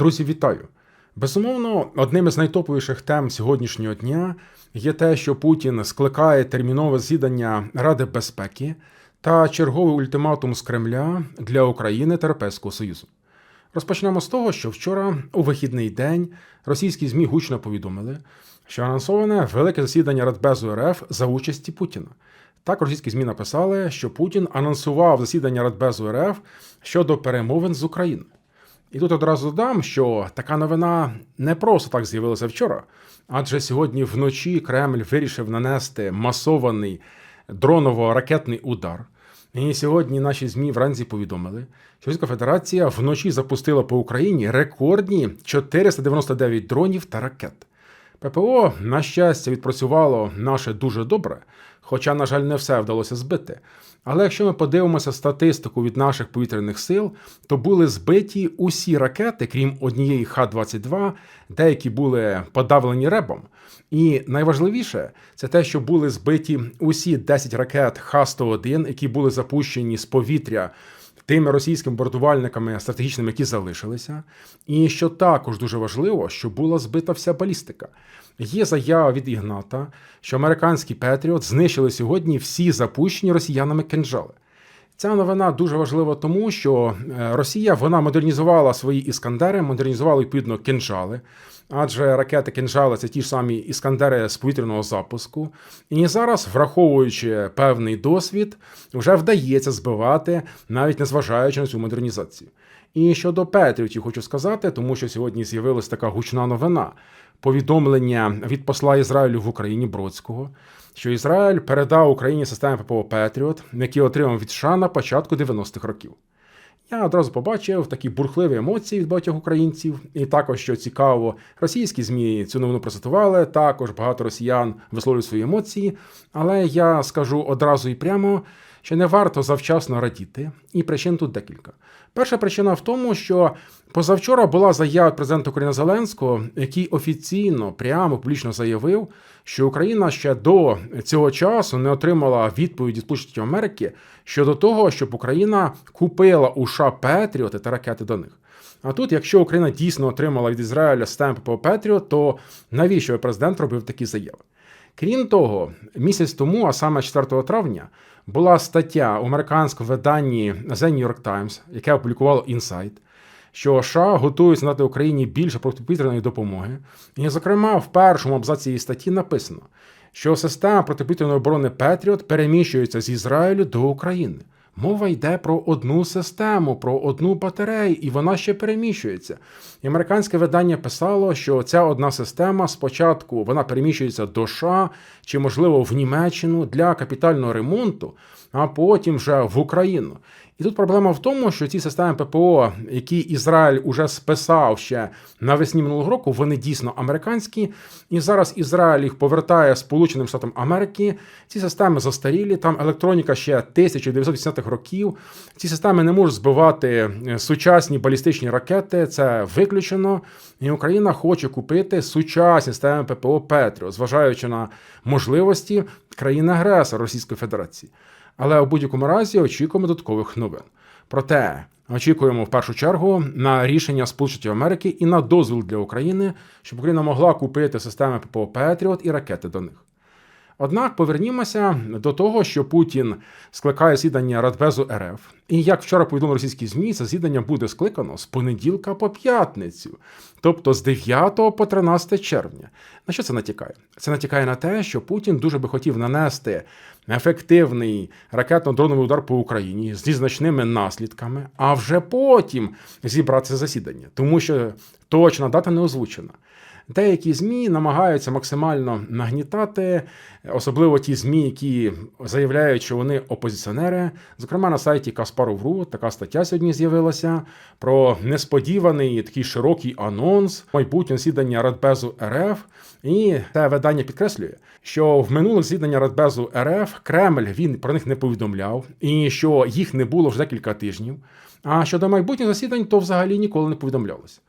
Друзі, вітаю! Безумовно, одним із найтоповіших тем сьогоднішнього дня є те, що Путін скликає термінове засідання Ради безпеки та черговий ультиматум з Кремля для України та Союзу. Розпочнемо з того, що вчора, у вихідний день, російські ЗМІ гучно повідомили, що анонсоване велике засідання Радбезу РФ за участі Путіна. Так, російські ЗМІ написали, що Путін анонсував засідання Радбезу РФ щодо перемовин з Україною. І тут одразу додам, що така новина не просто так з'явилася вчора, адже сьогодні вночі Кремль вирішив нанести масований дроново-ракетний удар. І сьогодні наші ЗМІ вранці повідомили, що Російська Федерація вночі запустила по Україні рекордні 499 дронів та ракет. ППО, на щастя, відпрацювало наше дуже добре, хоча, на жаль, не все вдалося збити. Але якщо ми подивимося статистику від наших повітряних сил, то були збиті усі ракети, крім однієї Х-22, деякі були подавлені ребом. І найважливіше це те, що були збиті усі 10 ракет Х-101, які були запущені з повітря. Тими російськими бортувальниками стратегічними, які залишилися, і що також дуже важливо, що була збита вся балістика. Є заява від Ігната, що американський Петріот знищили сьогодні всі запущені росіянами кинжали. Ця новина дуже важлива, тому що е, Росія вона модернізувала свої іскандери, модернізувала відповідно кинжали, адже ракети кинжали це ті ж самі іскандери з повітряного запуску. І зараз, враховуючи певний досвід, вже вдається збивати, навіть незважаючи на цю модернізацію. І щодо Петріотів, хочу сказати, тому що сьогодні з'явилася така гучна новина повідомлення від посла Ізраїлю в Україні Бродського, що Ізраїль передав Україні системи ППО Петріот, які отримав від США на початку 90-х років. Я одразу побачив такі бурхливі емоції від багатьох українців, і також, що цікаво, російські змі цю новину процитували. Також багато росіян висловлюють свої емоції. Але я скажу одразу і прямо, що не варто завчасно радіти, і причин тут декілька. Перша причина в тому, що позавчора була заява президента України Зеленського, який офіційно прямо публічно заявив, що Україна ще до цього часу не отримала відповіді Сполучених Америки щодо того, щоб Україна купила у США Петріоти та ракети до них. А тут, якщо Україна дійсно отримала від Ізраїля систему ППО Петріот, то навіщо президент робив такі заяви? Крім того, місяць тому, а саме 4 травня, була стаття у американському виданні The New York Times, яке опублікувало Insight, що США готують надати Україні більше протиповітряної допомоги. І, зокрема, в першому абзаці цієї статті написано, що система протиповітряної оборони Петріот переміщується з Ізраїлю до України. Мова йде про одну систему, про одну батарею, і вона ще переміщується. І Американське видання писало, що ця одна система спочатку вона переміщується до США чи, можливо, в Німеччину для капітального ремонту, а потім вже в Україну. І тут проблема в тому, що ці системи ППО, які Ізраїль уже списав ще навесні минулого року, вони дійсно американські. І зараз Ізраїль їх повертає Сполученим Штатам Америки. Ці системи застарілі, там електроніка ще 1980-х років. Ці системи не можуть збивати е, сучасні балістичні ракети. Це виключено. І Україна хоче купити сучасні системи ППО Петріо, зважаючи на можливості країни-агресора Російської Федерації. Але у будь-якому разі очікуємо додаткових новин. Проте очікуємо в першу чергу на рішення Сполучених Америки і на дозвіл для України, щоб Україна могла купити системи ППО Петріот і ракети до них. Однак повернімося до того, що Путін скликає засідання Радбезу РФ. І як вчора повідомили російські ЗМІ, це засідання буде скликано з понеділка по п'ятницю, тобто з 9 по 13 червня. На що це натякає? Це натякає на те, що Путін дуже би хотів нанести ефективний ракетно-дроновий удар по Україні зі значними наслідками, а вже потім зібрати засідання, тому що точна дата не озвучена. Деякі ЗМІ намагаються максимально нагнітати, особливо ті ЗМІ, які заявляють, що вони опозиціонери. Зокрема, на сайті Каспару.ру така стаття сьогодні з'явилася про несподіваний такий широкий анонс майбутнього засідання Радбезу РФ. І це видання підкреслює, що в минулих засідання Радбезу РФ Кремль він про них не повідомляв, і що їх не було вже декілька тижнів. А щодо майбутніх засідань, то взагалі ніколи не повідомлялося.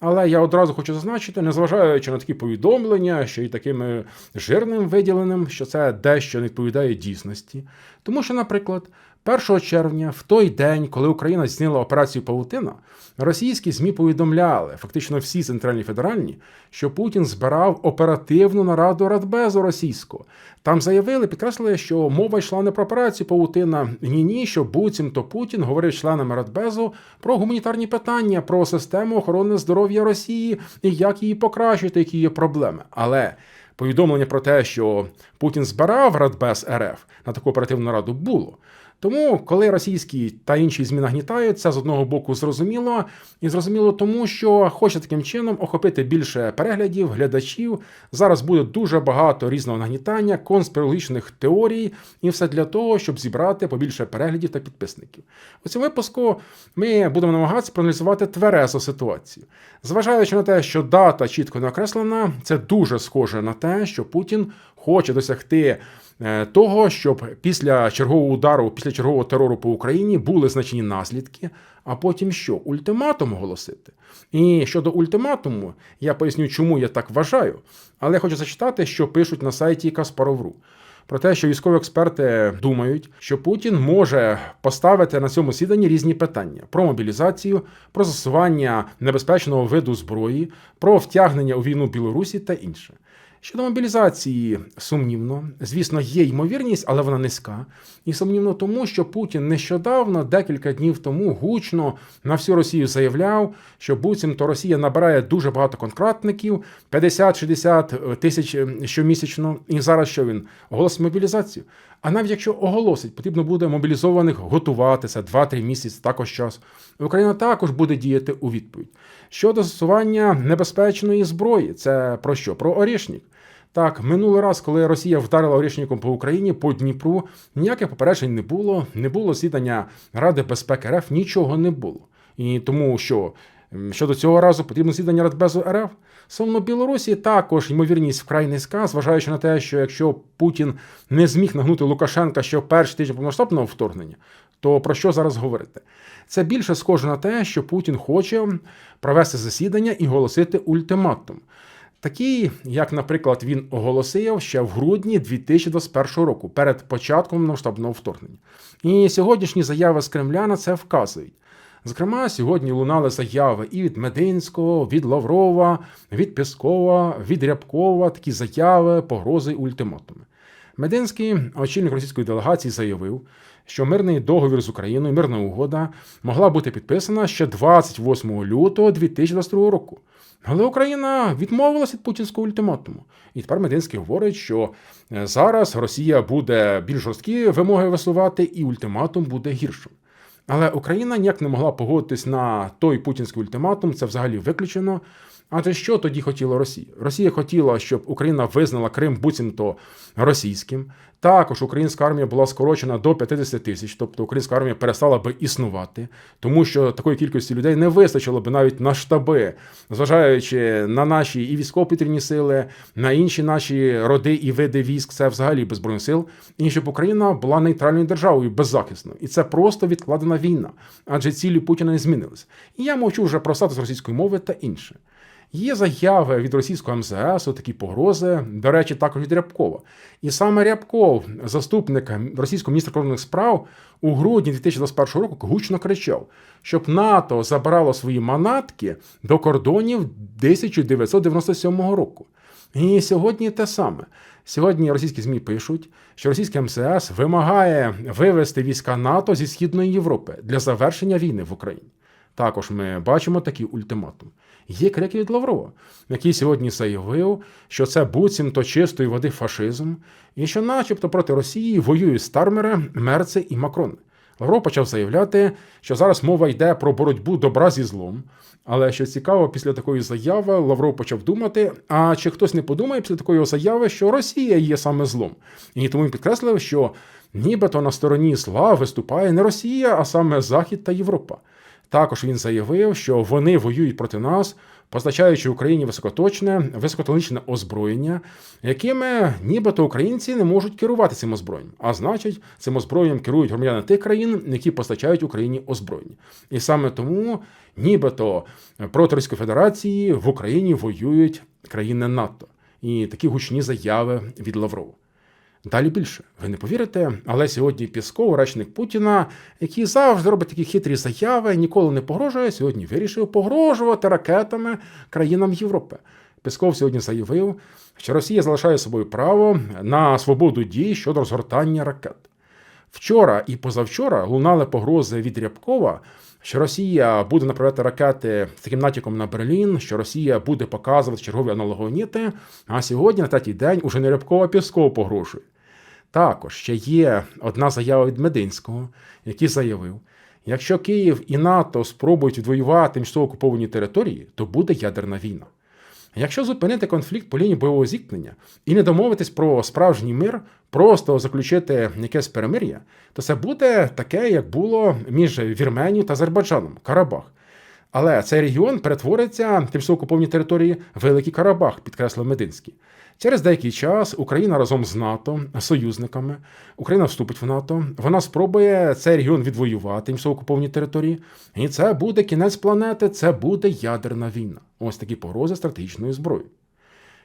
Але я одразу хочу зазначити, незважаючи на такі повідомлення, що й таким жирним виділеним, що це дещо не відповідає дійсності. Тому що, наприклад, 1 червня, в той день, коли Україна здійснила операцію Павутина, російські ЗМІ повідомляли, фактично всі центральні федеральні, що Путін збирав оперативну нараду Радбезу російського. Там заявили, підкреслили, що мова йшла не про операцію Павутина. Ні, ні, що буцімто Путін говорив членами Радбезу про гуманітарні питання, про систему охорони здоров'я Росії і як її покращити, які є проблеми. Але повідомлення про те, що Путін збирав Радбез РФ на таку оперативну раду, було. Тому, коли російські та інші змі нагнітають, це з одного боку зрозуміло, і зрозуміло тому, що хоче таким чином охопити більше переглядів, глядачів. Зараз буде дуже багато різного нагнітання, конспірологічних теорій, і все для того, щоб зібрати побільше переглядів та підписників. У цьому випуску ми будемо намагатися проаналізувати тверезу ситуацію. Зважаючи на те, що дата чітко не окреслена, це дуже схоже на те, що Путін хоче досягти. Е, того, щоб після чергового удару, після чергового терору по Україні були значні наслідки, а потім що? Ультиматум оголосити. І щодо ультиматуму, я поясню, чому я так вважаю, але хочу зачитати, що пишуть на сайті Каспаров.ру. Про те, що військові експерти думають, що Путін може поставити на цьому сіданні різні питання: про мобілізацію, про застосування небезпечного виду зброї, про втягнення у війну Білорусі та інше. Щодо мобілізації сумнівно, звісно, є ймовірність, але вона низька. І сумнівно тому, що Путін нещодавно, декілька днів тому, гучно на всю Росію заявляв, що буцімто Росія набирає дуже багато контрактників, 50-60 тисяч щомісячно. І зараз що він оголосить мобілізацію. А навіть якщо оголосить, потрібно буде мобілізованих готуватися 2-3 місяці, також час. Україна також буде діяти у відповідь. Щодо застосування небезпечної зброї, це про що? Про Орішнік. Так, минулий раз, коли Росія вдарила орішником по Україні по Дніпру, ніяких попереджень не було, не було сідання Ради безпеки РФ, нічого не було. І тому що щодо цього разу потрібно сідання Радбезу РФ. Стосовно Білорусі також ймовірність вкрай низька, зважаючи на те, що якщо Путін не зміг нагнути Лукашенка ще в перший тиждень повномасштабного вторгнення, то про що зараз говорити? Це більше схоже на те, що Путін хоче провести засідання і оголосити ультиматум. Такий, як, наприклад, він оголосив ще в грудні 2021 року, перед початком масштабного вторгнення. І сьогоднішні заяви з Кремля на це вказують. Зокрема, сьогодні лунали заяви і від Мединського, від Лаврова, від Піскова, від Рябкова, такі заяви, погрози ультиматуми. Мединський, очільник російської делегації, заявив, що мирний договір з Україною, мирна угода могла бути підписана ще 28 лютого 2022 року. Але Україна відмовилася від путінського ультиматуму. І тепер Мединський говорить, що е, зараз Росія буде більш жорсткі вимоги висувати, і ультиматум буде гіршим. Але Україна ніяк не могла погодитись на той путінський ультиматум, це взагалі виключено. Адже що тоді хотіла Росія? Росія хотіла, щоб Україна визнала Крим буцімто російським. Також українська армія була скорочена до 50 тисяч, тобто українська армія перестала би існувати, тому що такої кількості людей не вистачило би навіть на штаби, зважаючи на наші і військово-повітряні сили, на інші наші роди і види військ, це взагалі без збройних сил, і щоб Україна була нейтральною державою беззахисною. І це просто відкладена війна, адже цілі Путіна не змінились. І я мовчу вже про статус російської мови та інше. Є заяви від російського МЗС, такі погрози, до речі, також від Рябкова. І саме Рябков, заступник російського міністра кордонних справ, у грудні 2021 року гучно кричав, щоб НАТО забрало свої манатки до кордонів 1997 року. І сьогодні те саме. Сьогодні російські ЗМІ пишуть, що російське МСС вимагає вивести війська НАТО зі Східної Європи для завершення війни в Україні. Також ми бачимо такий ультиматум. Є крики від Лаврова, який сьогодні заявив, що це буцімто чистої води фашизм, і що, начебто, проти Росії воюють Стармери, Мерци і Макрон. Лавров почав заявляти, що зараз мова йде про боротьбу добра зі злом. Але що цікаво, після такої заяви Лавров почав думати: а чи хтось не подумає після такої заяви, що Росія є саме злом? І тому він підкреслив, що нібито на стороні зла виступає не Росія, а саме Захід та Європа. Також він заявив, що вони воюють проти нас, постачаючи Україні високоточне, високотехнічне озброєння, якими нібито українці не можуть керувати цим озброєнням. А значить, цим озброєнням керують громадяни тих країн, які постачають Україні озброєння. І саме тому, нібито проти Російської Федерації в Україні воюють країни НАТО. І такі гучні заяви від Лаврова. Далі більше, ви не повірите, але сьогодні Пісков, речник Путіна, який завжди робить такі хитрі заяви, ніколи не погрожує, сьогодні вирішив погрожувати ракетами країнам Європи. Пісков сьогодні заявив, що Росія залишає собою право на свободу дій щодо розгортання ракет. Вчора і позавчора лунали погрози від Рябкова, що Росія буде направляти ракети з таким натяком на Берлін, що Росія буде показувати чергові аналогоніти. А сьогодні, на третій день, уже не Рябкова Пісков погрожує. Також ще є одна заява від Мединського, який заявив: якщо Київ і НАТО спробують відвоювати тимчасово окуповані території, то буде ядерна війна. Якщо зупинити конфлікт по лінії бойового зіткнення і не домовитись про справжній мир, просто заключити якесь перемир'я, то це буде таке, як було між Вірменією та Азербайджаном Карабах. Але цей регіон перетвориться тимчасово окуповані території Великий Карабах, підкреслив Мединський. Через деякий час Україна разом з НАТО, союзниками, Україна вступить в НАТО. Вона спробує цей регіон відвоювати тимчасово окуповані території. І це буде кінець планети, це буде ядерна війна. Ось такі погрози стратегічної зброї.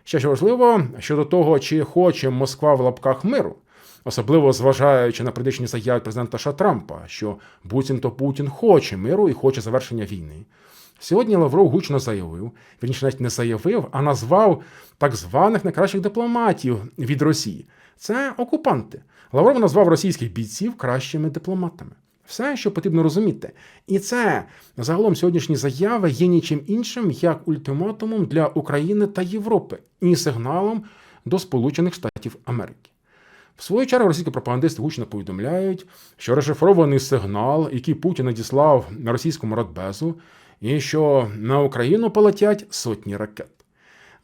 Ще що важливо щодо того, чи хоче Москва в лапках миру, особливо зважаючи на предичні заяви президента Ша Трампа, що буцімто Путін хоче миру і хоче завершення війни. Сьогодні Лавров гучно заявив, він навіть не заявив, а назвав так званих найкращих дипломатів від Росії. Це окупанти. Лавров назвав російських бійців кращими дипломатами. Все, що потрібно розуміти. І це загалом сьогоднішні заяви є нічим іншим, як ультиматумом для України та Європи і сигналом до Сполучених Штатів Америки. В свою чергу російські пропагандисти гучно повідомляють, що розшифрований сигнал, який Путін надіслав на російському радбезу, і що на Україну полетять сотні ракет.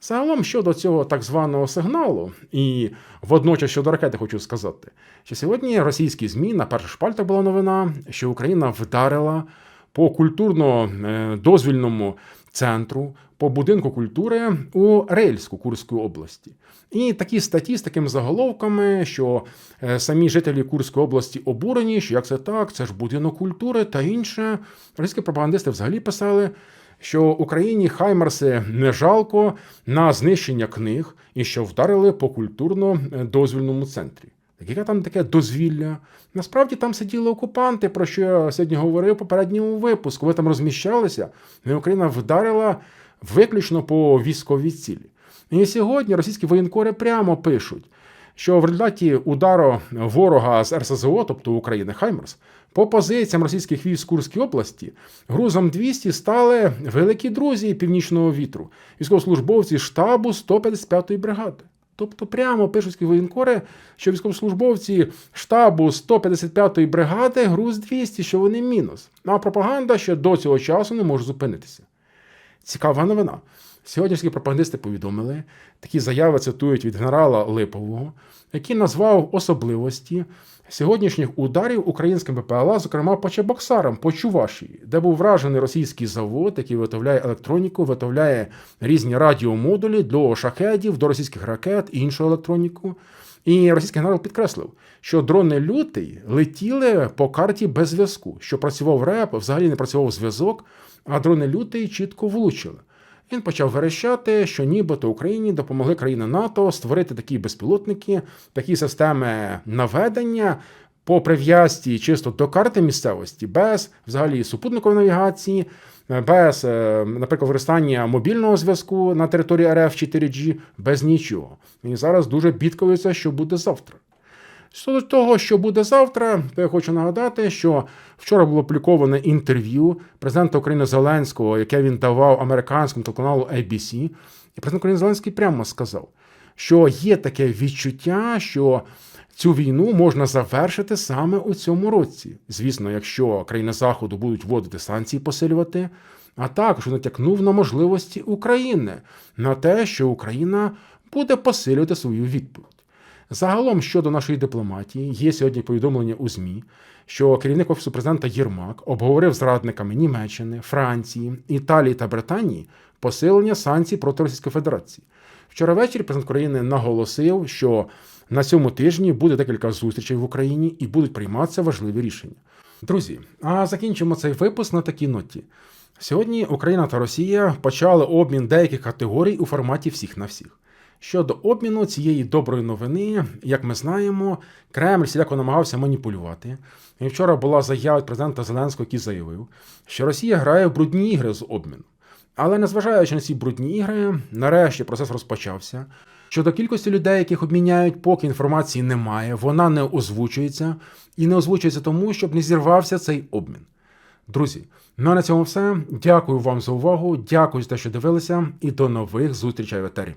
Загалом щодо цього так званого сигналу, і водночас щодо ракети хочу сказати, що сьогодні російські ЗМІ на перших шпальтах була новина, що Україна вдарила по культурно-дозвільному центру, по будинку культури у Рельську Курської області. І такі статті з такими заголовками, що е, самі жителі Курської області обурені, що як це так, це ж будинок культури та інше. Російські пропагандисти взагалі писали. Що Україні Хаймарси не жалко на знищення книг і що вдарили по культурно-дозвільному центрі. Яке там таке дозвілля? Насправді там сиділи окупанти, про що я сьогодні говорив у попередньому випуску. Ви там розміщалися, і Україна вдарила виключно по військовій цілі. І сьогодні російські воєнкори прямо пишуть, що в результаті удару ворога з РСЗО, тобто України Хаймерс, по позиціям російських військ Курській області грузом 200 стали великі друзі північного вітру, військовослужбовці штабу 155-ї бригади. Тобто прямо пишуть воєнкори, що військовослужбовці штабу 155-ї бригади груз 200, що вони мінус. А пропаганда ще до цього часу не може зупинитися. Цікава новина. Сьогоднішні пропагандисти повідомили, такі заяви цитують від генерала Липового, який назвав особливості сьогоднішніх ударів українським БПЛА, зокрема по Чебоксарам, по Чувашії, де був вражений російський завод, який виготовляє електроніку, виготовляє різні радіомодулі до шахедів, до російських ракет і іншу електроніку. І російський генерал підкреслив, що дрони лютий летіли по карті без зв'язку, що працював РЕП, взагалі не працював зв'язок, а дрони лютий чітко влучили. Він почав верещати, що нібито Україні допомогли країни НАТО створити такі безпілотники, такі системи наведення по прив'язці чисто до карти місцевості, без взагалі супутникової навігації, без, е, наприклад, використання мобільного зв'язку на території РФ 4G, без нічого. І зараз дуже бідкаються, що буде завтра. Щодо того, що буде завтра, то я хочу нагадати, що вчора було опубліковане інтерв'ю президента України Зеленського, яке він давав американському телеканалу ABC. І президент України Зеленський прямо сказав, що є таке відчуття, що цю війну можна завершити саме у цьому році. Звісно, якщо країни Заходу будуть вводити санкції, посилювати, а також натякнув на можливості України на те, що Україна буде посилювати свою відповідь. Загалом щодо нашої дипломатії є сьогодні повідомлення у ЗМІ, що керівник офісу президента Єрмак обговорив з радниками Німеччини, Франції, Італії та Британії посилення санкцій проти Російської Федерації. Вчора ввечері президент України наголосив, що на цьому тижні буде декілька зустрічей в Україні і будуть прийматися важливі рішення. Друзі, а закінчимо цей випуск на такій ноті. Сьогодні Україна та Росія почали обмін деяких категорій у форматі всіх на всіх. Щодо обміну цієї доброї новини, як ми знаємо, Кремль всіляко намагався маніпулювати. І вчора була заява від президента Зеленського, який заявив, що Росія грає в брудні ігри з обміном. Але незважаючи на ці брудні ігри, нарешті процес розпочався. Щодо кількості людей, яких обміняють, поки інформації немає, вона не озвучується і не озвучується тому, щоб не зірвався цей обмін. Друзі, ну а на цьому все. Дякую вам за увагу. Дякую за те, що дивилися, і до нових зустрічей в етері.